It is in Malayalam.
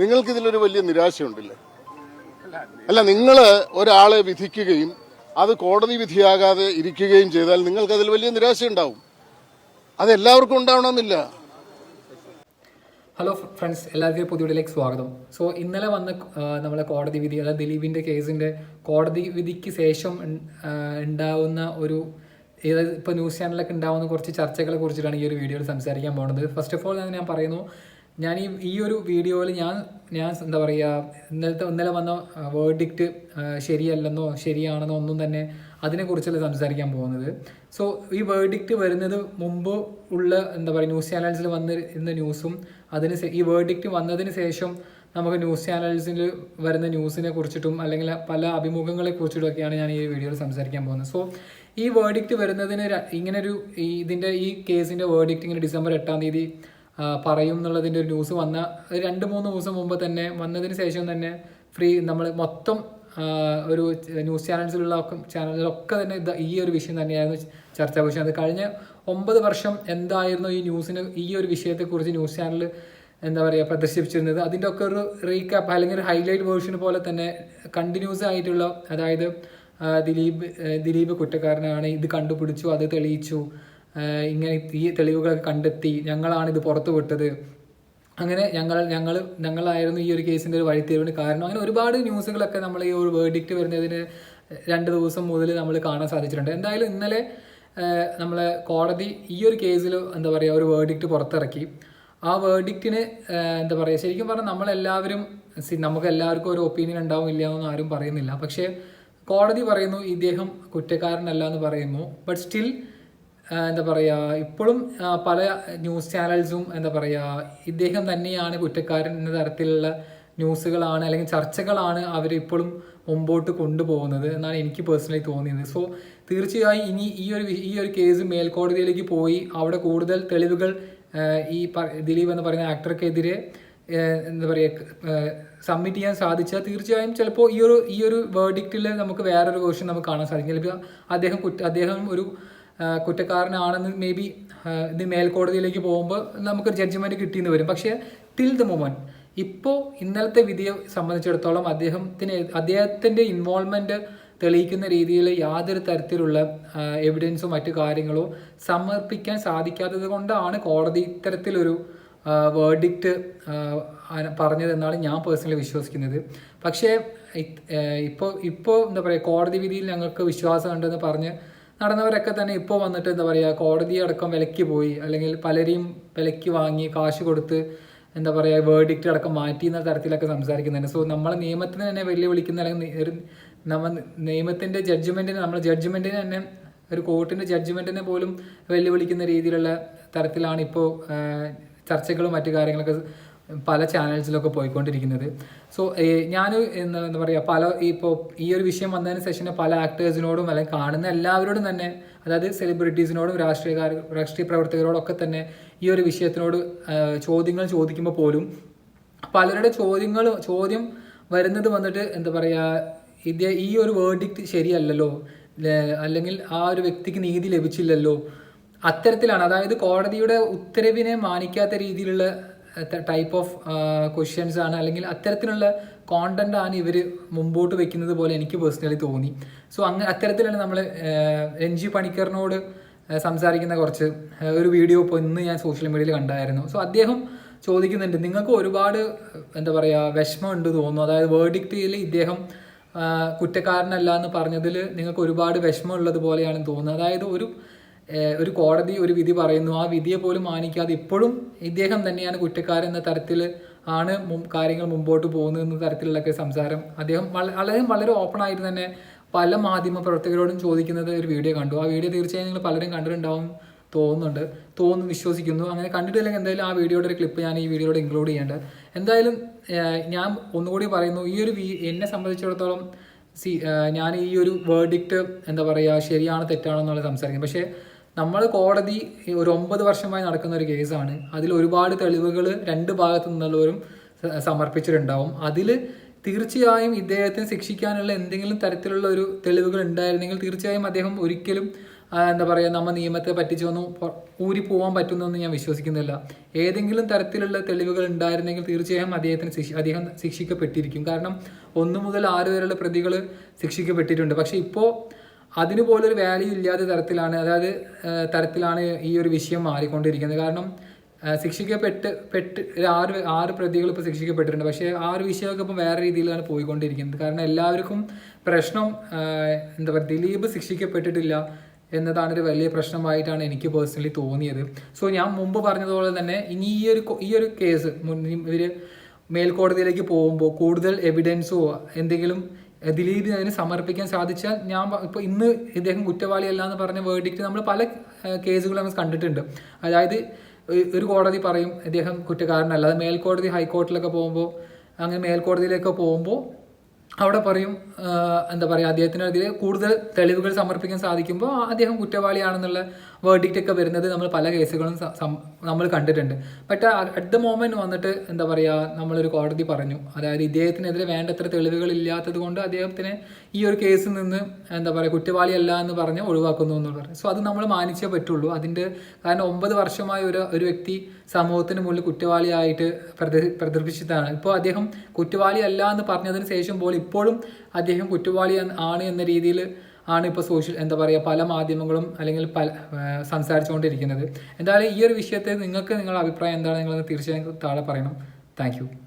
നിങ്ങൾക്ക് ഇതിലൊരു വലിയ നിരാശയുണ്ടല്ലേ? അല്ല നിങ്ങൾ ഒരാളെ വിധിക്കുകയും അത് കോടതി വിധിയാകാതെ ഇരിക്കുകയും ചെയ്താൽ നിങ്ങൾക്ക് അതിൽ വലിയ നിരാശയുണ്ടാവും. അത് എല്ലാവർക്കും ഉണ്ടാവണമെന്നില്ല. ഹലോ ഫ്രണ്ട്സ് എല്ലാവർക്കും പുതിയ വീഡിയോയിലേക്ക് സ്വാഗതം. സോ ഇന്നലെ വന്ന നമ്മളെ കോടതി വിധി അതായത് ദിലീപിന്റെ കേസിന്റെ കോടതി വിധിക്ക് ശേഷം ഉണ്ടാവുന്ന ഒരു ഏതായത് ഇപ്പോൾ ന്യൂസ് ചാനലൊക്കെ ഉണ്ടാവുന്ന കുറച്ച് ചർച്ചകളെ കുറിച്ചിട്ടാണ് ഈ ഒരു വീഡിയോയിൽ സംസാരിക്കാൻ പോകുന്നത്. ഫസ്റ്റ് ഓഫ് ഓൾ ഞാൻ പറയുന്നു ഞാൻ ഈ ഈ ഒരു വീഡിയോയിൽ ഞാൻ ഞാൻ എന്താ പറയുക ഇന്നലത്തെ ഇന്നലെ വന്ന വേർഡിക്റ്റ് ശരിയല്ലെന്നോ ശരിയാണെന്നോ ഒന്നും തന്നെ അതിനെക്കുറിച്ചല്ല സംസാരിക്കാൻ പോകുന്നത്. സോ ഈ വേർഡിക്റ്റ് വരുന്നത് മുമ്പ് ഉള്ള എന്താ പറയുക ന്യൂസ് ചാനൽസിൽ വന്നിരുന്ന ന്യൂസും അതിന് ഈ വേർഡിക്റ്റ് വന്നതിന് ശേഷം നമുക്ക് ന്യൂസ് ചാനൽസിൽ വരുന്ന ന്യൂസിനെ കുറിച്ചിട്ടും അല്ലെങ്കിൽ പല അഭിമുഖങ്ങളെ കുറിച്ചിട്ടൊക്കെയാണ് ഞാൻ ഈ വീഡിയോയിൽ സംസാരിക്കാൻ പോകുന്നത്. സോ ഈ വേർഡിക്റ്റ് വരുന്നതിന് ഇങ്ങനൊരു ഈ ഇതിന്റെ ഈ കേസിന്റെ വേർഡിക്റ്റ് ഇങ്ങനെ ഡിസംബർ എട്ടാം തീയതി പറയും എന്നുള്ളതിന്റെ ഒരു ന്യൂസ് വന്ന രണ്ട് മൂന്ന് ദിവസം മുമ്പ് തന്നെ വന്നതിന് ശേഷം തന്നെ ഫ്രീ നമ്മൾ മൊത്തം ഒരു ന്യൂസ് ചാനൽസിലുള്ള ചാനലിലൊക്കെ തന്നെ ഈ ഒരു വിഷയം തന്നെയായിരുന്നു ചർച്ചാ വിഷയം. അത് കഴിഞ്ഞ ഒമ്പത് വർഷം എന്തായിരുന്നു ഈ ന്യൂസിന് ഈ ഒരു വിഷയത്തെക്കുറിച്ച് ന്യൂസ് ചാനൽ എന്താ പറയുക പ്രദർശിപ്പിച്ചിരുന്നത്. അതിന്റെ ഒക്കെ ഒരു റീക്യാപ്പ് അല്ലെങ്കിൽ ഒരു ഹൈലൈറ്റ് വേർഷൻ പോലെ തന്നെ കണ്ടിന്യൂസ് ആയിട്ടുള്ള അതായത് ദിലീപ് ദിലീപ് കുറ്റക്കാരനാണ് ഇത് കണ്ടുപിടിച്ചു അത് തെളിയിച്ചു. ഇങ്ങനെ ഈ തെളിവുകളൊക്കെ കണ്ടെത്തി ഞങ്ങളാണ് ഇത് പുറത്തു വിട്ടത്. അങ്ങനെ ഞങ്ങൾ ഞങ്ങൾ ഞങ്ങളായിരുന്നു ഈ ഒരു കേസിന്റെ ഒരു വഴിത്തിരിവിന് കാരണം. അങ്ങനെ ഒരുപാട് ന്യൂസുകളൊക്കെ നമ്മൾ ഈ ഒരു വേർഡിക്റ്റ് വരുന്നതിന് രണ്ട് ദിവസം മുതൽ നമ്മൾ കാണാൻ സാധിച്ചിട്ടുണ്ട്. എന്തായാലും ഇന്നലെ നമ്മൾ കോടതി ഈ ഒരു കേസിൽ എന്താ പറയുക ഒരു വേർഡിക്റ്റ് പുറത്തിറക്കി. ആ വേർഡിക്റ്റിന് എന്താ പറയുക ശരിക്കും പറഞ്ഞാൽ നമ്മളെല്ലാവരും നമുക്ക് എല്ലാവർക്കും ഒരു ഒപ്പീനിയൻ ഉണ്ടാവും ഇല്ല എന്നൊന്നും ആരും പറയുന്നില്ല. പക്ഷേ കോടതി പറയുന്നു ഇദ്ദേഹം കുറ്റക്കാരനല്ല എന്ന് പറയുന്നു. ബട്ട് സ്റ്റിൽ എന്താ പറയുക ഇപ്പോഴും പല ന്യൂസ് ചാനൽസും എന്താ പറയുക ഇദ്ദേഹം തന്നെയാണ് കുറ്റക്കാരൻ എന്ന തരത്തിലുള്ള ന്യൂസുകളാണ് അല്ലെങ്കിൽ ചർച്ചകളാണ് അവർ ഇപ്പോഴും മുമ്പോട്ട് കൊണ്ടുപോകുന്നത് എന്നാണ് എനിക്ക് പേഴ്സണലി തോന്നിയത്. സോ തീർച്ചയായും ഇനി ഈ ഒരു ഈ ഒരു കേസ് മേൽക്കോടതിയിലേക്ക് പോയി അവിടെ കൂടുതൽ തെളിവുകൾ ഈ ദിലീപ് എന്ന് പറയുന്ന ആക്ടർക്കെതിരെ എന്താ പറയുക സബ്മിറ്റ് ചെയ്യാൻ സാധിച്ചാൽ തീർച്ചയായും ചിലപ്പോൾ ഈ ഒരു ഈ ഒരു വേർഡിക്റ്റിൽ നമുക്ക് വേറൊരു വേർഷൻ നമുക്ക് കാണാൻ സാധിക്കും. ചിലപ്പോൾ അദ്ദേഹം അദ്ദേഹം ഒരു കുറ്റക്കാരനാണെന്ന് മേ ബി ഇത് മേൽക്കോടതിയിലേക്ക് പോകുമ്പോൾ നമുക്കൊരു ജഡ്ജ്മെന്റ് കിട്ടിയെന്ന് വരും. പക്ഷേ ടിൽ ദ മൊമെന്റ് ഇപ്പോൾ ഇന്നലത്തെ വിധിയെ സംബന്ധിച്ചിടത്തോളം അദ്ദേഹത്തിന് അദ്ദേഹത്തിന്റെ ഇൻവോൾവ്മെന്റ് തെളിയിക്കുന്ന രീതിയിൽ യാതൊരു തരത്തിലുള്ള എവിഡൻസോ മറ്റു കാര്യങ്ങളോ സമർപ്പിക്കാൻ സാധിക്കാത്തത് കൊണ്ടാണ് കോടതി ഇത്തരത്തിലൊരു വേർഡിക്റ്റ് പറഞ്ഞതെന്നാണ് ഞാൻ പേഴ്സണലി വിശ്വസിക്കുന്നത്. പക്ഷേ ഇപ്പോൾ ഇപ്പോൾ എന്താ പറയുക കോടതി വിധിയിൽ ഞങ്ങൾക്ക് വിശ്വാസമുണ്ടെന്ന് പറഞ്ഞ് നടന്നവരൊക്കെ തന്നെ ഇപ്പോൾ വന്നിട്ട് എന്താ പറയുക കോടതി അടക്കം വിലയ്ക്ക് പോയി അല്ലെങ്കിൽ പലരെയും വിലയ്ക്ക് വാങ്ങി കാശ് കൊടുത്ത് എന്താ പറയുക വേർഡിക്റ്റ് അടക്കം മാറ്റി എന്ന തരത്തിലൊക്കെ സംസാരിക്കുന്നുണ്ട്. സോ നമ്മൾ നിയമത്തിന് തന്നെ വെല്ലുവിളിക്കുന്ന അല്ലെങ്കിൽ നമ്മ നിയമത്തിന്റെ ജഡ്ജ്മെന്റിന് നമ്മൾ ജഡ്ജ്മെന്റിന് തന്നെ ഒരു കോർട്ടിന്റെ ജഡ്ജ്മെന്റിനെ പോലും വെല്ലുവിളിക്കുന്ന രീതിയിലുള്ള തരത്തിലാണ് ഇപ്പോൾ ചർച്ചകളും മറ്റു കാര്യങ്ങളൊക്കെ പല ചാനൽസിലൊക്കെ പോയിക്കൊണ്ടിരിക്കുന്നത്. സോ ഞാൻ എന്താ പറയുക പല ഇപ്പോൾ ഈ ഒരു വിഷയം വന്നതിന് ശേഷം പല ആക്ടേഴ്സിനോടും അല്ലെങ്കിൽ കാണുന്ന എല്ലാവരോടും തന്നെ അതായത് സെലിബ്രിറ്റീസിനോടും രാഷ്ട്രീയക്കാർ രാഷ്ട്രീയ പ്രവർത്തകരോടൊക്കെ തന്നെ ഈ ഒരു വിഷയത്തിനോട് ചോദ്യങ്ങൾ ചോദിക്കുമ്പോൾ പോലും പലരുടെ ചോദ്യങ്ങൾ ചോദ്യം വരുന്നത് വന്നിട്ട് എന്താ പറയുക ഇത് ഈ ഒരു വേർഡിക്റ്റ് ശരിയല്ലല്ലോ അല്ലെങ്കിൽ ആ ഒരു വ്യക്തിക്ക് നീതി ലഭിച്ചില്ലല്ലോ. അത്തരത്തിലാണ് അതായത് കോടതിയുടെ ഉത്തരവിനെ മാനിക്കാത്ത രീതിയിലുള്ള ടൈപ്പ് ഓഫ് ക്വസ്റ്റ്യൻസ് ആണ്. അല്ലെങ്കിൽ അത്തരത്തിലുള്ള കോണ്ടന്റ് ആണ് ഇവർ മുമ്പോട്ട് വെക്കുന്നത് പോലെ എനിക്ക് പേഴ്സണലി തോന്നി. സോ അങ്ങനെ അത്തരത്തിലാണ് നമ്മൾ രഞ്ജി പണിക്കറിനോട് സംസാരിക്കുന്ന കുറച്ച് ഒരു വീഡിയോ ഇപ്പോൾ ഇന്ന് ഞാൻ സോഷ്യൽ മീഡിയയിൽ കണ്ടായിരുന്നു. സോ അദ്ദേഹം ചോദിക്കുന്നുണ്ട് നിങ്ങൾക്ക് ഒരുപാട് എന്താ പറയുക വിഷമമുണ്ട് തോന്നുന്നു. അതായത് വേർഡിക്റ്റിൽ ഇദ്ദേഹം കുറ്റക്കാരനല്ല എന്ന് പറഞ്ഞതിൽ നിങ്ങൾക്ക് ഒരുപാട് വിഷമമുള്ളത് പോലെയാണ് തോന്നുന്നത് അതായത് ഒരു ഒരു കോടതി ഒരു വിധി പറയുന്നു. ആ വിധിയെ പോലും മാനിക്കാതെ ഇപ്പോഴും ഇദ്ദേഹം തന്നെയാണ് കുറ്റക്കാരൻ എന്ന തരത്തിൽ ആണ് കാര്യങ്ങൾ മുമ്പോട്ട് പോകുന്നത് എന്ന തരത്തിലുള്ളൊക്കെ സംസാരം. അദ്ദേഹം വള- വളരെ വളരെ ഓപ്പൺ ആയിട്ട് തന്നെ പല മാധ്യമ പ്രവർത്തകരോടും ചോദിക്കുന്നത് ഒരു വീഡിയോ കണ്ടു. ആ വീഡിയോ തീർച്ചയായും നിങ്ങൾ പലരും കണ്ടിട്ടുണ്ടാവും തോന്നുന്നുണ്ട്. തോന്നുന്നു വിശ്വസിക്കുന്നു. അങ്ങനെ കണ്ടിട്ടില്ലെങ്കിൽ എന്തായാലും ആ വീഡിയോയുടെ ഒരു ക്ലിപ്പ് ഞാൻ ഈ വീഡിയോയോട് ഇൻക്ലൂഡ് ചെയ്യേണ്ടത്. എന്തായാലും ഞാൻ ഒന്നുകൂടി പറയുന്നു ഈ ഒരു എന്നെ സംബന്ധിച്ചിടത്തോളം സി ഞാൻ ഈ ഒരു വേർഡിക്റ്റ് എന്താ പറയുക ശരിയാണോ തെറ്റാണോ എന്നുള്ളത് സംസാരിക്കുന്നത് പക്ഷേ നമ്മൾ കോടതി ഒരു ഒമ്പത് വർഷമായി നടക്കുന്ന ഒരു കേസാണ്. അതിൽ ഒരുപാട് തെളിവുകൾ രണ്ട് ഭാഗത്തു നിന്നുള്ളവരും സമർപ്പിച്ചിട്ടുണ്ടാവും. അതിൽ തീർച്ചയായും ഇദ്ദേഹത്തിന് ശിക്ഷിക്കാനുള്ള എന്തെങ്കിലും തരത്തിലുള്ള ഒരു തെളിവുകൾ ഉണ്ടായിരുന്നെങ്കിൽ തീർച്ചയായും അദ്ദേഹം ഒരിക്കലും എന്താ പറയുക നമ്മ നിയമത്തെ പറ്റിച്ചൊന്നും ഊരി പോകാൻ പറ്റുന്നൊന്നും ഞാൻ വിശ്വസിക്കുന്നില്ല. ഏതെങ്കിലും തരത്തിലുള്ള തെളിവുകൾ ഉണ്ടായിരുന്നെങ്കിൽ തീർച്ചയായും അദ്ദേഹത്തിന് ശിക്ഷ- അദ്ദേഹം ശിക്ഷിക്കപ്പെട്ടിരിക്കും. കാരണം ഒന്നു മുതൽ ആറ് വരെയുള്ള പ്രതികൾ ശിക്ഷിക്കപ്പെട്ടിട്ടുണ്ട്. പക്ഷേ ഇപ്പോൾ അതിന് പോലൊരു വാല്യൂ ഇല്ലാത്ത തരത്തിലാണ് അതായത് തരത്തിലാണ് ഈ ഒരു വിഷയം മാറിക്കൊണ്ടിരിക്കുന്നത്. കാരണം ശിക്ഷിക്കപ്പെട്ട് പെട്ട് ആറ് ആറ് പ്രതികൾ ഇപ്പോൾ ശിക്ഷിക്കപ്പെട്ടിട്ടുണ്ട്. പക്ഷേ ആ ഒരു വിഷയമൊക്കെ ഇപ്പം വേറെ രീതിയിലാണ് പോയിക്കൊണ്ടിരിക്കുന്നത്. കാരണം എല്ലാവർക്കും പ്രശ്നം എന്താ പറയുക ദിലീപ് ശിക്ഷിക്കപ്പെട്ടിട്ടില്ല എന്നതാണ് ഒരു വലിയ പ്രശ്നമായിട്ടാണ് എനിക്ക് പേഴ്സണലി തോന്നിയത്. സോ ഞാൻ മുമ്പ് പറഞ്ഞതുപോലെ തന്നെ ഇനി ഈ ഒരു ഈ ഒരു കേസ് ഇവർ മേൽക്കോടതിയിലേക്ക് പോകുമ്പോൾ കൂടുതൽ എവിഡൻസോ എന്തെങ്കിലും ദിലീപിന് അതിന് സമർപ്പിക്കാൻ സാധിച്ചാൽ ഞാൻ ഇപ്പോൾ ഇന്ന് ഇദ്ദേഹം കുറ്റവാളിയല്ല എന്ന് പറഞ്ഞ വേർഡിക്റ്റ് നമ്മൾ പല കേസുകളും നമ്മൾ കണ്ടിട്ടുണ്ട്. അതായത് ഒരു- കോടതി പറയും ഇദ്ദേഹം കുറ്റക്കാരനല്ല. അത് മേൽക്കോടതി ഹൈക്കോടതിയിലൊക്കെ പോകുമ്പോൾ അങ്ങനെ മേൽക്കോടതിയിലൊക്കെ പോകുമ്പോൾ അവിടെ പറയും എന്താ പറയുക അദ്ദേഹത്തിനെതിരെ കൂടുതൽ തെളിവുകൾ സമർപ്പിക്കാൻ സാധിക്കുമ്പോൾ അദ്ദേഹം കുറ്റവാളിയാണെന്നുള്ള വേർഡിക്റ്റ് ഒക്കെ വരുന്നത് നമ്മൾ പല കേസുകളും നമ്മൾ കണ്ടിട്ടുണ്ട്. ബട്ട് അറ്റ് ദ മോമെന്റ് വന്നിട്ട് എന്താ പറയുക നമ്മളൊരു കോടതി പറഞ്ഞു. അതായത് ഇദ്ദേഹത്തിനെതിരെ വേണ്ടത്ര തെളിവുകൾ ഇല്ലാത്തത് കൊണ്ട് അദ്ദേഹത്തിന് ഈ ഒരു കേസിൽ നിന്ന് എന്താ പറയുക കുറ്റവാളിയല്ല എന്ന് പറഞ്ഞ് ഒഴിവാക്കുന്നു എന്ന് പറഞ്ഞു. സോ അത് നമ്മൾ മാനിച്ചേ പറ്റുള്ളൂ. അതിന്റെ കാരണം ഒമ്പത് വർഷമായി ഒരു ഒരു വ്യക്തി സമൂഹത്തിന് മുന്നിൽ കുറ്റവാളിയായിട്ട് പ്രദർ പ്രദർപ്പിച്ചതാണ് ഇപ്പോൾ അദ്ദേഹം കുറ്റവാളിയല്ല എന്ന് പറഞ്ഞതിന് ശേഷം പോലും ഇപ്പോഴും അദ്ദേഹം കുറ്റവാളി ആണ് എന്ന രീതിയിൽ ആണ് ഇപ്പോൾ സോഷ്യൽ എന്താ പറയുക പല മാധ്യമങ്ങളും അല്ലെങ്കിൽ പല സംസാരിച്ചുകൊണ്ടിരിക്കുന്നത്. എന്തായാലും ഈ ഒരു വിഷയത്തെ നിങ്ങൾക്ക് നിങ്ങളുടെ അഭിപ്രായം എന്താണ്? നിങ്ങൾ തീർച്ചയായും താഴെ പറയണം. താങ്ക്